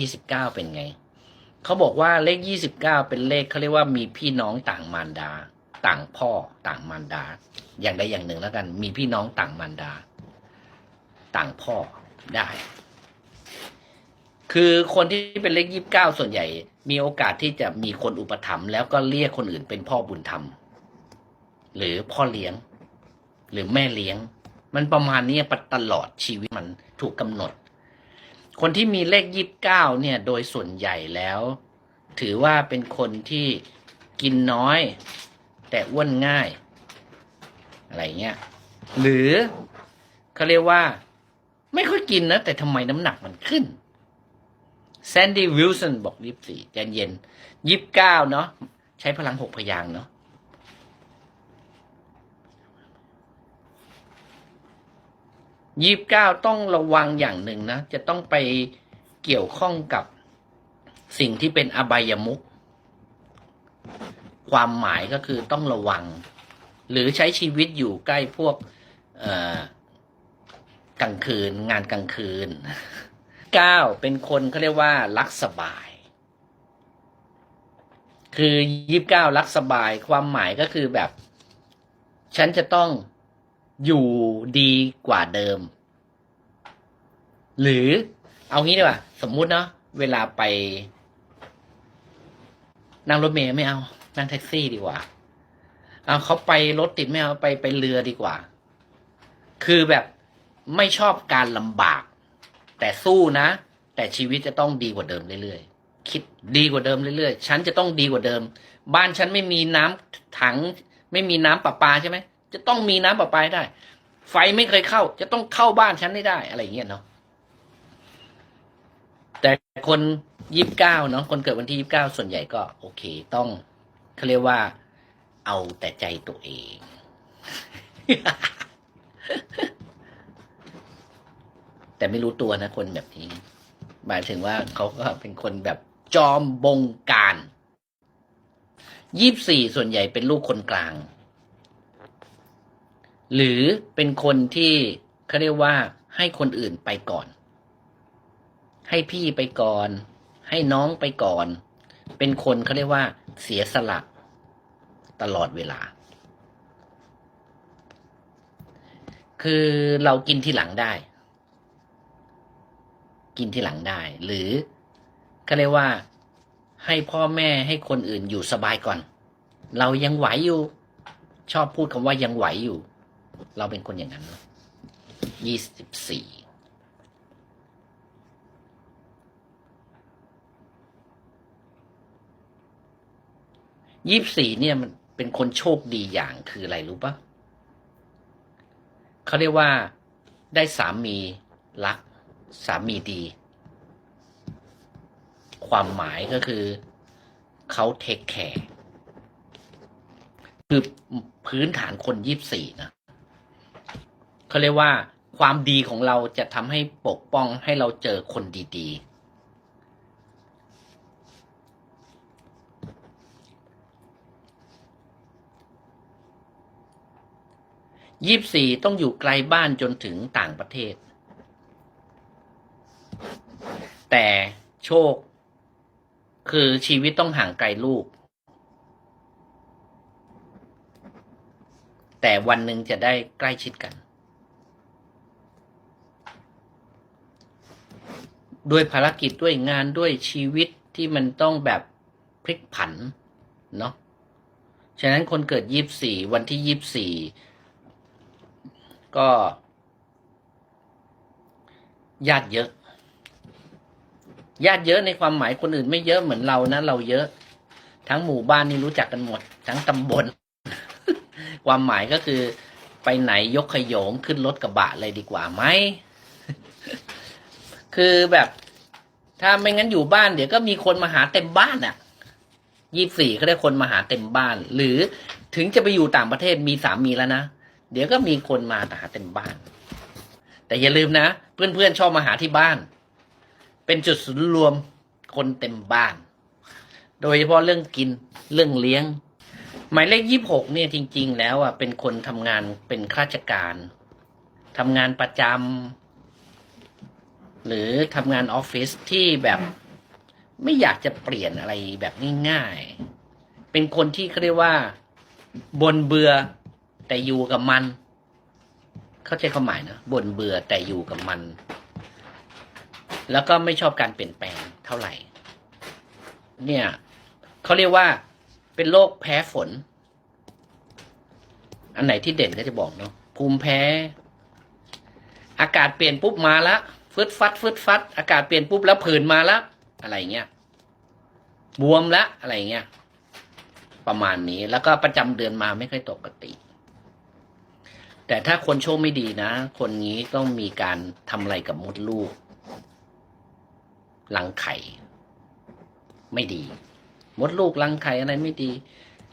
ยี่สิบเก้าเป็นไง เขาบอกว่าเลขยี่สิบเก้าเป็นเลขเขาเรียกว่ามีพี่น้องต่างมารดา ต่างพ่อต่างมารดา อย่างใดอย่างหนึ่งแล้วกัน มีพี่น้องต่างมารดา ต่างพ่อได้ คือคนที่เป็นเลขยี่สิบเก้าส่วนใหญ่ มีโอกาสที่จะมีคนอุปถัมภ์แล้วก็เรียกคนอื่นเป็นพ่อบุญธรรม หรือพ่อเลี้ยง หรือแม่เลี้ยง มันประมาณนี้ปตลอดชีวิตมันถูกกำหนด คนที่มีเลขยี่สิบเก้าเนี่ยโดยส่วนใหญ่แล้ว ถือว่าเป็นคนที่กินน้อย แต่อ้วนง่าย อะไรเงี้ยหรือเขาเรียกว่า ไม่ค่อยกินนะ แต่ทำไมน้ำหนักมันขึ้นแซนดี้วิลสันบอกยี่สี่ใจเย็นยี่สิบเก้าเนาะใช้พลังหกพยางเนาะ ยี่สิบเก้าต้องระวังอย่างหนึ่งนะ จะต้องไปเกี่ยวข้องกับสิ่งที่เป็นอบายมุขความหมายก็คือต้องระวัง หรือใช้ชีวิตอยู่ใกล้พวกกลางคืนงานกลางคืนเก้าเป็นคนเขาเรียกว่ารักสบาย คือยี่สิบเก้ารักสบายความหมายก็คือแบบ ฉันจะต้อง อยู่ดีกว่าเดิม หรือเอางี้ดีกว่า สมมุติเนาะเวลาไป นั่งรถเมล์ไม่เอา นั่งแท็กซี่ดีกว่า เอาเขาไปรถติดไม่เอาไปไปเรือดีกว่า คือแบบไม่ชอบการลำบาก แต่สู้นะ แต่ชีวิตจะต้องดีกว่าเดิมเรื่อยๆคิดดีกว่าเดิมเรื่อยๆฉันจะต้องดีกว่าเดิม บ้านฉันไม่มีน้ำถัง ไม่มีน้ำประปาใช่ไหม จะต้องมีน้ำประปาได้ ไฟไม่เคยเข้า จะต้องเข้าบ้านฉันให้ได้ อะไรอย่างเงี้ยเนาะแต่คนยี่สิบเก้าเนาะคนเกิดวันที่ยี่สิบเก้าส่วนใหญ่ก็ โอเค ต้องเขาเรียกว่า เอาแต่ใจตัวเอง แต่ไม่รู้ตัวนะคนแบบนี้ หมายถึงว่าเขาก็เป็นคนแบบจอมบงการยี่สี่ส่วนใหญ่เป็นลูกคนกลาง หรือเป็นคนที่เขาเรียกว่าให้คนอื่นไปก่อน ให้พี่ไปก่อน ให้น้องไปก่อน เป็นคนเขาเรียกว่าเสียสละตลอดเวลา คือเรากินที่หลังได้ กินที่หลังได้ หรือก็เรียกว่าให้พ่อแม่ให้คนอื่นอยู่สบายก่อน เรายังไหวอยู่ ชอบพูดคำว่ายังไหวอยู่ เราเป็นคนอย่างนั้นยี่สิบสี่ยี่สิบสี่เนี่ยมันเป็นคนโชคดีอย่างคืออะไรรู้ปะเขาเรียกว่าได้สามีรัก สามีดี ความหมายก็คือเขาเทคแคร์คือพื้นฐานคนยี่สี่นะ เขาเรียกว่า ความดีของเราจะทำให้ปกป้องให้เราเจอคนดีๆยี่สี่ต้องอยู่ไกลบ้านจนถึงต่างประเทศ แต่โชค คือชีวิตต้องห่างไกลลูกแต่วันหนึ่งจะได้ใกล้ชิดกัน ด้วยภารกิจด้วยงานด้วยชีวิตที่มันต้องแบบพลิกผันเนาะฉะนั้นคนเกิดยี่บสี่วันที่ยี่บสี่ก็ญาติเยอะ ญาติเยอะในความหมายคนอื่นไม่เยอะเหมือนเรานะ เราเยอะ ทั้งหมู่บ้านนี่รู้จักกันหมด ทั้งตำบล ความหมายก็คือ ไปไหนยกขยงขึ้นรถกระบะเลยดีกว่าไหม คือแบบ ถ้าไม่งั้นอยู่บ้านเดี๋ยวก็มีคนมาหาเต็มบ้านอะ่ะยี่สี่เขาได้คนมาหาเต็มบ้าน หรือถึงจะไปอยู่ต่างประเทศมีสามีแล้วนะ เดี๋ยวก็มีคนมาหาเต็มบ้าน แต่อย่าลืมนะ เพื่อนๆชอบมาหาที่บ้าน เป็นจุดศูนย์รวมคนเต็มบ้าน โดยเฉพาะเรื่องกินเรื่องเลี้ยง หมายเลขยี่หกเนี่ยจริง ๆ แล้วอะเป็นคนทำงานเป็นข้าราชการทำงานประจำ หรือทำงานออฟฟิศที่แบบไม่อยากจะเปลี่ยนอะไรแบบง่ายๆ เป็นคนที่เขาเรียกว่าบนเบื่อแต่อยู่กับมัน เข้าใจความหมายนะบนเบื่อแต่อยู่กับมัน แล้วก็ไม่ชอบการเปลี่ยนแปลงเท่าไหร่ เนี่ยเขาเรียกว่าเป็นโรคแพ้ฝน อันไหนที่เด่นก็จะบอกเนาะภูมิแพ้ อากาศเปลี่ยนปุ๊บมาและ ฟึดฟัดฟึดฟัด อากาศเปลี่ยนปุ๊บแล้วผื่นมาและอะไรเงี้ยบวมและอะไรเงี้ยประมาณนี้แล้วก็ประจำเดือนมาไม่ค่อยปกติ แต่ถ้าคนโชคไม่ดีนะ คนนี้ต้องมีการทำอะไรกับมดลูกรังไข่ ไม่ดี มดลูกรังไข่อะไรไม่ดี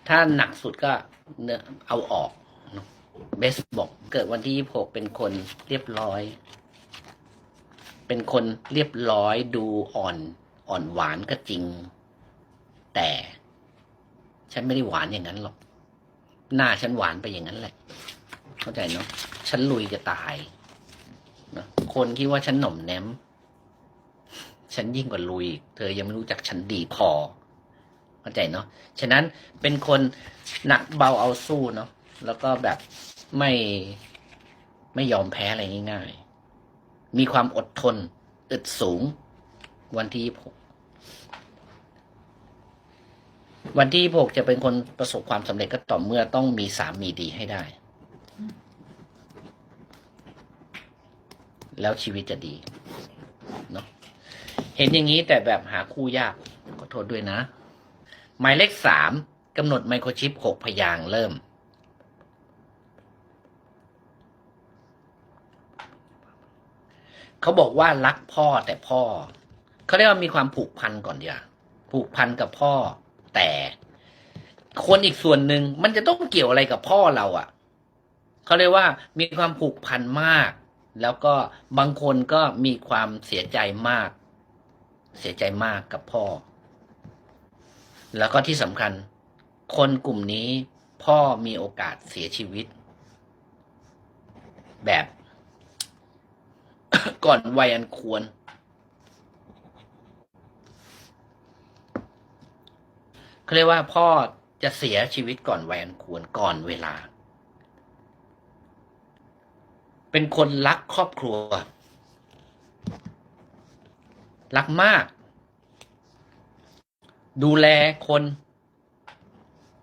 ถ้าหนักสุดก็เนื้อเอาออกเบสบอกเกิดวันที่ยี่หกเป็นคนเรียบร้อย เป็นคนเรียบร้อยดูอ่อน อ่อนหวานก็จริง แต่ ฉันไม่ได้หวานอย่างนั้นหรอก หน้าฉันหวานไปอย่างนั้นแหละ เข้าใจเนาะฉันลุยจะตายนะคนคิดว่าฉันหน่อมแนมฉันยิ่งกว่าลุย เธอยังไม่รู้จักฉันดีพอเข้าใจเนาะฉะนั้นเป็นคนหนักเบาเอาสู้เนาะแล้วก็แบบไม่ไม่ยอมแพ้อะไรง่ายๆ มีความอดทน อึดสูง วันที่ยี่หกวันที่ยี่หกจะเป็นคนประสบความสำเร็จก็ต่อเมื่อต้องมีสามีดีให้ได้ แล้วชีวิตจะดีเนาะเห็นอย่างนี้แต่แบบหาคู่ยากขอโทษด้วยนะ หมายเลขสามกำหนดไมโครชิปหกพยางเริ่ม เขาบอกว่ารักพ่อแต่พ่อเขาเรียกว่ามีความผูกพันก่อนเดียวผูกพันกับพ่อ แต่คนอีกส่วนหนึ่งมันจะต้องเกี่ยวอะไรกับพ่อเราอะ่ะเขาเรียกว่ามีความผูกพันมาก แล้วก็บางคนก็มีความเสียใจมาก เสียใจมากกับพ่อ แล้วก็ที่สำคัญ คนกลุ่มนี้พ่อมีโอกาสเสียชีวิต แบบ ก่อนวัยอันควร เขาเรียกว่าพ่อจะเสียชีวิตก่อนวัยอันควรก่อนเวลา เป็นคนรักครอบครัว รักมาก ดูแลคน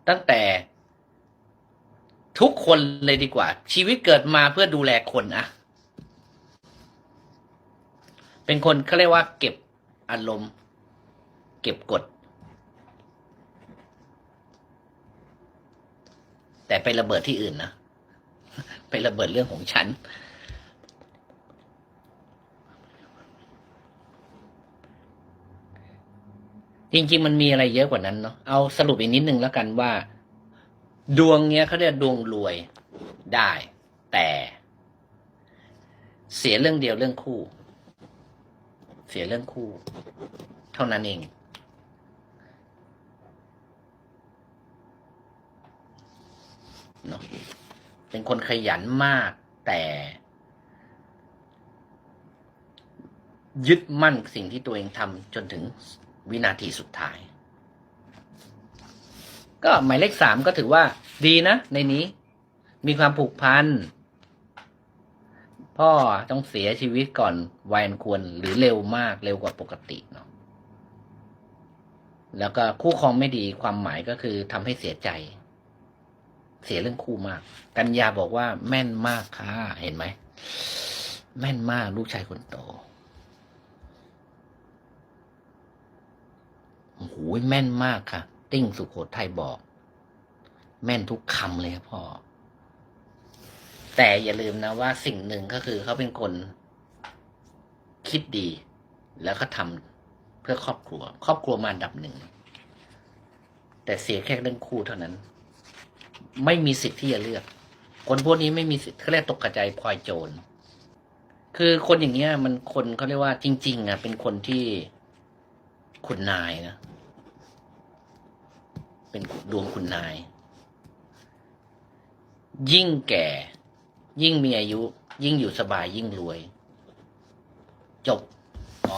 ตั้งแต่ทุกคนเลยดีกว่า ชีวิตเกิดมาเพื่อดูแลคนอะ เป็นคนเขาเรียกว่า เก็บอารมณ์ เก็บกด แต่ไประเบิดที่อื่นนะ ไประเบิดเรื่องของฉัน จริงๆ มันมีอะไรเยอะกว่านั้นเนาะเอาสรุปอีกนิดนึงแล้วกันว่า ดวงเนี้ยเขาเรียกดวงรวยได้ แต่ เสียเรื่องเดียวเรื่องคู่ เสียเรื่องคู่ เท่านั้นเอง เนาะเป็นคนขยันมากแต่ ยึดมั่นสิ่งที่ตัวเองทำจนถึงวินาทีสุดท้าย ก็หมายเลขสามก็ถือว่า ดีนะ ในนี้ มีความผูกพัน พ่อต้องเสียชีวิตก่อนวัยอันควรหรือเร็วมากเร็วกว่าปกติเนาะแล้วก็คู่ครองไม่ดีความหมายก็คือทำให้เสียใจ เสียเรื่องคู่มาก กัญญาบอกว่าแม่นมากค่ะเห็นไหม แม่นมากลูกชายคนโตโอ้โหแม่นมากค่ะ ติ้งสุโขทัยบอก แม่นทุกคำเลยครับพ่อ แต่อย่าลืมนะว่าสิ่งหนึ่งก็คือเขาเป็นคนคิดดี แล้วก็ทำเพื่อครอบครัว ครอบครัวมาอันดับหนึ่ง แต่เสียแค่เรื่องคู่เท่านั้น ไม่มีสิทธิ์ที่จะเลือก คนพวกนี้ไม่มีสิทธิ์เขาเรียกตกกระจายพลอยโจรคือคนอย่างเงี้ย มันคนเขาเรียกว่าจริง ๆ อะ เป็นคนที่คุณนายนะ เป็นดวงคุณนาย ยิ่งแก่ ยิ่งมีอายุ ยิ่งอยู่สบายยิ่งรวย จบอ๋อ